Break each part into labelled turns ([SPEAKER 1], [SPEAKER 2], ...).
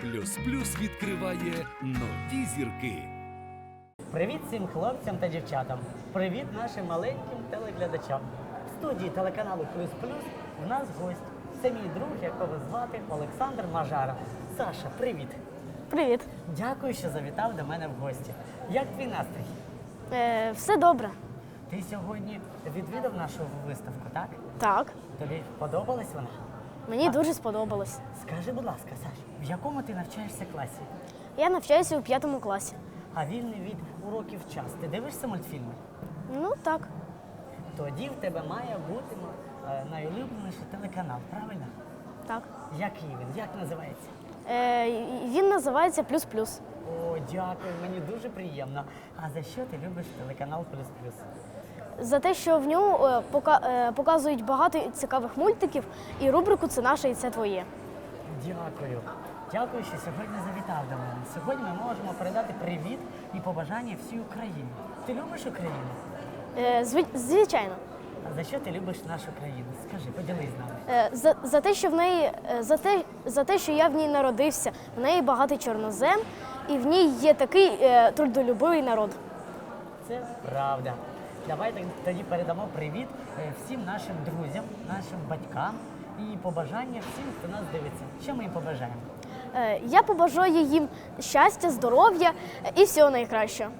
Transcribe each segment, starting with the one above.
[SPEAKER 1] Плюс плюс відкриває нові зірки.
[SPEAKER 2] Привіт всім хлопцям та дівчатам. Привіт нашим маленьким телеглядачам. В студії телеканалу Плюс Плюс в нас гость. Це мій друг, якого звати Олександр Мажара. Саша, привіт.
[SPEAKER 3] Привіт.
[SPEAKER 2] Дякую, що завітав до мене в гості. Як твій настрій?
[SPEAKER 3] Е, все добре.
[SPEAKER 2] Ти сьогодні відвідав нашу виставку, так?
[SPEAKER 3] Так.
[SPEAKER 2] Тобі подобалась вона?
[SPEAKER 3] Мені дуже сподобалось.
[SPEAKER 2] Скажи, будь ласка, Саш, в якому ти навчаєшся класі?
[SPEAKER 3] Я навчаюся у п'ятому класі.
[SPEAKER 2] А вільний від уроків час. Ти дивишся мультфільми?
[SPEAKER 3] Ну так.
[SPEAKER 2] Тоді в тебе має бути е, найулюбленіший телеканал, правильно?
[SPEAKER 3] Так.
[SPEAKER 2] Який він? Як називається?
[SPEAKER 3] Е, він називається Плюс Плюс.
[SPEAKER 2] О, дякую, мені дуже приємно. А за що ти любиш телеканал Плюс Плюс?
[SPEAKER 3] За те, що в ньому е, е, показують багато цікавих мультиків і рубрику Це наше і це твоє.
[SPEAKER 2] Дякую. Дякую, що сьогодні завітав до мене. Сьогодні ми можемо передати привіт і побажання всій Україні. Ти любиш Україну?
[SPEAKER 3] Е, зви- звичайно.
[SPEAKER 2] А за що ти любиш нашу країну? Скажи, поділись з нами.
[SPEAKER 3] Е, за, за те, що в неї е, за те, за те, що я в ній народився, в неї багатий чорнозем, і в ній є такий е, трудолюбивий народ.
[SPEAKER 2] Це правда. Давайте тоді передамо привіт е, всім нашим друзям, нашим батькам і побажання всім, хто нас дивиться. Що ми їм побажаємо?
[SPEAKER 3] Е, я побажаю їм щастя, здоров'я і всього найкращого.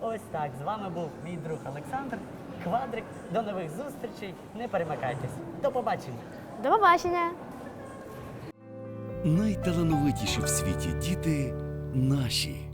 [SPEAKER 2] Ось так. З вами був мій друг Олександр Квадрик. До нових зустрічей. Не перемикайтесь. До побачення.
[SPEAKER 3] До побачення!
[SPEAKER 1] Найталановитіші в світі діти наші.